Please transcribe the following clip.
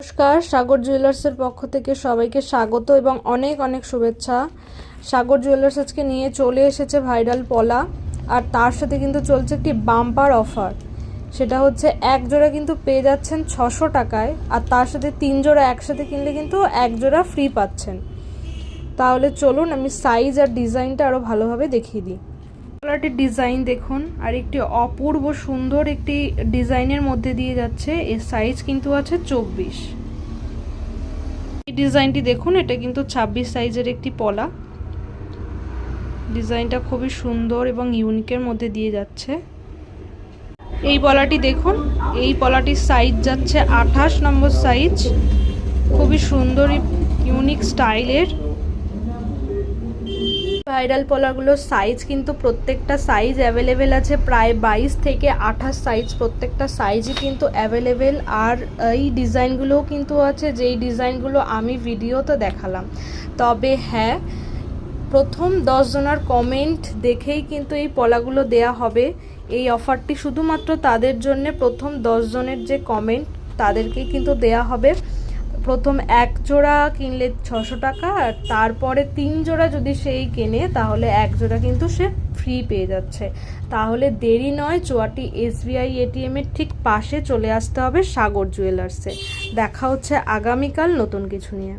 নমস্কার, সাগর জুয়েলার্সের পক্ষ থেকে সবাইকে স্বাগত এবং অনেক অনেক শুভেচ্ছা। সাগর জুয়েলার্স আজকে নিয়ে চলে এসেছে ভাইরাল পলা, আর তার সাথে কিন্তু চলছে একটি বাম্পার অফার সেটা হচ্ছে এক জোড়া কিন্তু পেয়ে যাচ্ছেন ছশো টাকায়, আর তার সাথে তিন জোড়া একসাথে কিনলে কিন্তু এক জোড়া ফ্রি পাচ্ছেন। তাহলে চলুন আমি সাইজ আর ডিজাইনটা আরও ভালোভাবে দেখিয়ে দিই। কলারটির ডিজাইন দেখুন, আর একটি অপূর্ব সুন্দর একটি ডিজাইনের মধ্যে দিয়ে যাচ্ছে। এর সাইজ কিন্তু আছে চব্বিশ। এই ডিজাইনটি দেখুন, এটা কিন্তু ছাব্বিশ সাইজের একটি পলা। ডিজাইনটা খুবই সুন্দর এবং ইউনিকের মধ্যে দিয়ে যাচ্ছে। এই পলাটি দেখুন, এই পলাটির সাইজ যাচ্ছে আঠাশ নম্বর সাইজ খুবই সুন্দর ইউনিক স্টাইলের ভাইরাল পলাগুলোর সাইজ কিন্তু প্রত্যেকটা সাইজ অ্যাভেলেবেল আছে। প্রায় বাইশ থেকে আঠাশ সাইজ প্রত্যেকটা সাইজই কিন্তু অ্যাভেলেবেল আর এই ডিজাইনগুলোও কিন্তু আছে, যেই ডিজাইনগুলো আমি ভিডিওতে দেখালাম। তবে হ্যাঁ প্রথম দশজনার কমেন্ট দেখেই কিন্তু এই পলাগুলো দেয়া হবে। এই অফারটি শুধুমাত্র তাদের জন্য, প্রথম দশজনের যে কমেন্ট তাদেরকেই কিন্তু দেয়া হবে। প্রথম এক জোড়া কিনলে ছশো টাকা, আর তারপরে তিন জোড়া যদি সেই কেনে, তাহলে এক জোড়া কিন্তু সে ফ্রি পেয়ে যাচ্ছে। তাহলে দেরি নয়, চোয়াটি এসবিআই এটিএমের ঠিক পাশে চলে আসতে হবে সাগর জুয়েলার্সে দেখা হচ্ছে আগামীকাল নতুন কিছু নিয়ে।